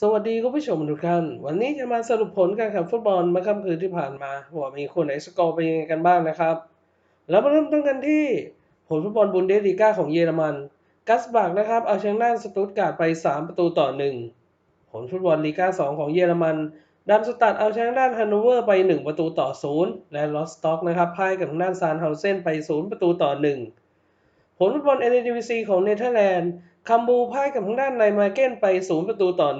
สวัสดีคุณผู้ชมทุกท่าน วันนี้จะมาสรุปผลการแข่งฟุตบอลเมื่อค่ำคืนที่ผ่านมาว่ามีคนไหนสกอร์เป็นยังไงกันบ้างนะครับแล้วมาเริ่มต้นกันที่ผลฟุตบอลบุนเดสลีกาของเยอรมัน กัสบักนะครับเอาชนะสตุตการ์ดไป 3 ประตูต่อ 1 ผลฟุตบอลลีกา2 ของเยอรมันดัมสตัดเอาชนะด้านฮันโนเวอร์ไป 1 ประตูต่อ 0 และลอสต็อกนะครับพ่ายกับทางด้านซานเฮาเซนไป 0 ประตูต่อ 1 ผลฟุตบอลเอเนดีวีซีของเนเธอร์แลนด์ คัมบูพ่ายกับทางด้านไนมาเก้นไป 0 ประตูต่อ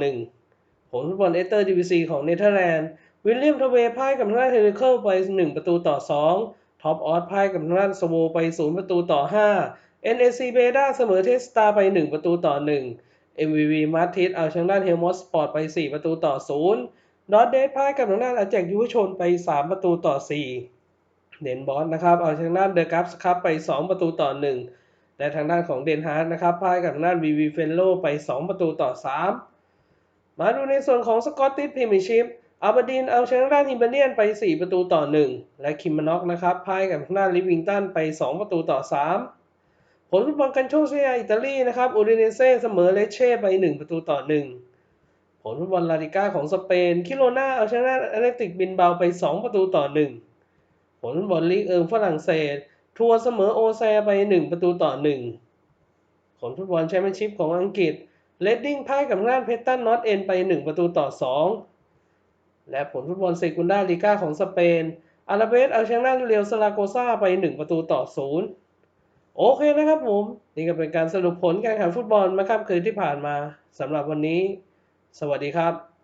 1 ผลฟุตบอลเอเตอร์ดีวีซีของเนเธอร์แลนด์ วิลเลียมทเวพ่ายกับทางด้านเฮลิเคิลไป 1 ประตูต่อ 2 ท็อปออสพ่ายกับทางด้านสโวไป 0 ประตูต่อ 5 NAC เบด้าเสมอเทสตาไป 1 ประตูต่อ 1 MVV มาร์ทิสเอาชนะด้านเฮลมอสสปอร์ตไป 4 ประตูต่อ 0 ดอทเดสพ่ายกับทางด้านอาแจกยุวชนไป 3 ประตูต่อ 4 เดนบอสนะครับเอาชนะด้านเดอะกัฟส์คัพไป 2 ประตูต่อ 1 และทางด้านของเดนฮาร์ดนะครับพ่ายกับทางด้านวีวีเฟนโลไป 2 ประตูต่อ 3 มาดูในส่วนของสกอตติชพรีเมียร์ชิพอาบดีนเอาชนะด้านฮิมเบเนียนไป 4 ประตูต่อ 1 และคิมมานอกนะครับพ่ายกับทางด้านลิวิงตันไป 2 ประตูต่อ 3 ผลฟุตบอลกันโชเซียอิตาลีนะครับอูดิเนเซ่เสมอเลเช่ไป 1 ประตูต่อ 1 ผลฟุตบอลลาลิก้าของสเปนคิโรนาเอาชนะแอตเลติกบินเบาไป 2 ประตูต่อ 1 ผลฟุตบอลลีกเอิงฝรั่งเศส ทัวร์เสมอโอแซไป 1 ประตูต่อ 1 ผลฟุตบอลแชมเปี้ยนชิพของอังกฤษเลดดิ้งพ่ายกับทางด้านเพชรตันนอตเอ็นไป 1 ประตูต่อ 2 และผลฟุตบอลเซกุนดาลีกาของสเปนอาราเบสเอาชนะเรียวซาราโกซาไป 1 ประตูต่อ 0 โอเคนะครับผม นี่ก็เป็นการสรุปผลการแข่งฟุตบอลมื่อค่ำคืนที่ผ่านมาสำหรับวันนี้ สวัสดีครับ